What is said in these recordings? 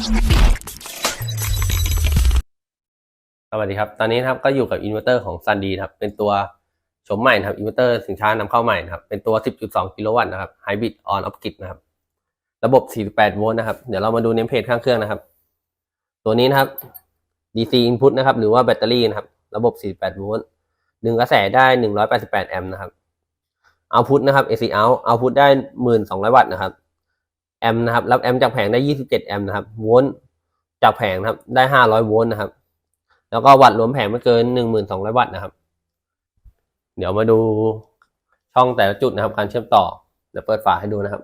สวัสดีครับ ตอนนี้นะครับก็อยู่กับอินเวอร์เตอร์ของซันดีครับ เป็นตัวโฉมใหม่นะครับอินเวอร์เตอร์สินค้านำเข้าใหม่นะครับ เป็นตัว 10.2 กิโลวัตต์นะครับไฮบริดออนออฟกิดนะครับ ระบบ 48 โวลต์นะครับ เดี๋ยวเรามาดูเนมเพจข้างเครื่องนะครับ ตัวนี้นะครับ DC input นะครับ หรือว่าแบตเตอรี่นะครับ ระบบ 48 โวลต์ดึงกระแสได้ 188 แอมป์นะครับ output นะครับ AC out output ได้ 1,200 วัตต์นะครับ แอมป์นะครับ รับแอมป์จากแผงได้ 27 แอมป์นะครับ โวลต์จากแผงนะครับ ได้ 500 โวลต์นะครับ แล้วก็วัตต์รวมแผงไม่เกิน 1,200 วัตต์นะครับ เดี๋ยวมาดูช่องแต่ละจุดนะครับ การเชื่อมต่อ เดี๋ยวเปิดฝาให้ดูนะครับ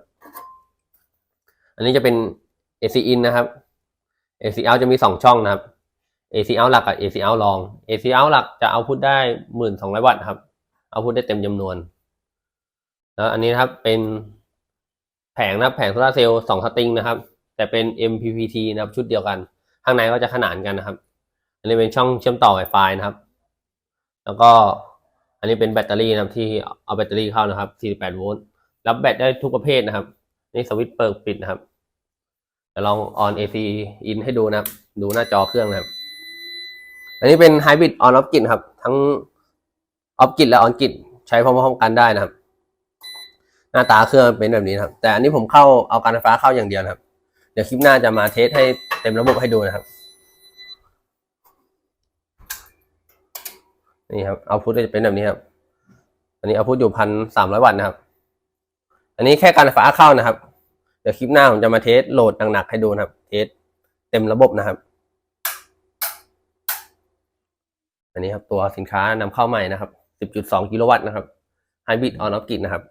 อันนี้จะเป็น AC in นะครับ AC out จะมี 2 ช่องนะครับ AC out หลักกับ AC out รอง AC out หลักจะเอาพุทได้ 1,200 วัตต์นะครับ เอาพุทได้เต็มจำนวน แล้วอันนี้นะครับเป็น แผงนะครับแผงโซลาเซลล์สองสตริงนะครับ แต่เป็น MPPT นะครับชุดเดียวกัน ข้างในก็จะขนานกันนะครับ อันนี้เป็นช่องเชื่อมต่อ Wi-Fi นะครับ แล้วก็อันนี้เป็นแบตเตอรี่นะครับที่เอาแบตเตอรี่เข้านะครับ 48 โวลต์รับแบตได้ทุกประเภทนะครับ นี่สวิตช์เปิดปิดนะครับเดี๋ยวลอง on AC in ให้ดูนะครับ ดูหน้าจอเครื่องนะครับ อันนี้เป็น Hybrid on off grid ครับ ทั้ง off grid และ on grid ใช้พร้อมๆกันได้นะครับ หน้าตาเครื่องเป็นแบบนี้ครับ แต่อันนี้ผมเข้าเอาการไฟฟ้าเข้าอย่างเดียวครับ เดี๋ยวคลิปหน้าจะมาเทสให้เต็มระบบให้ดูนะครับ นี่ครับเอาพุทจะเป็นแบบนี้ครับ อันนี้เอาพุทอยู่พันสามร้อยวัตต์นะครับ อันนี้แค่การไฟฟ้าเข้านะครับ เดี๋ยวคลิปหน้าผมจะมาเทสโหลดหนักๆให้ดูนะครับ เทสเต็มระบบนะครับ อันนี้ครับตัวสินค้านำเข้าใหม่นะครับ 10.2 กิโลวัตต์นะครับ Hybrid on off grid นะครับ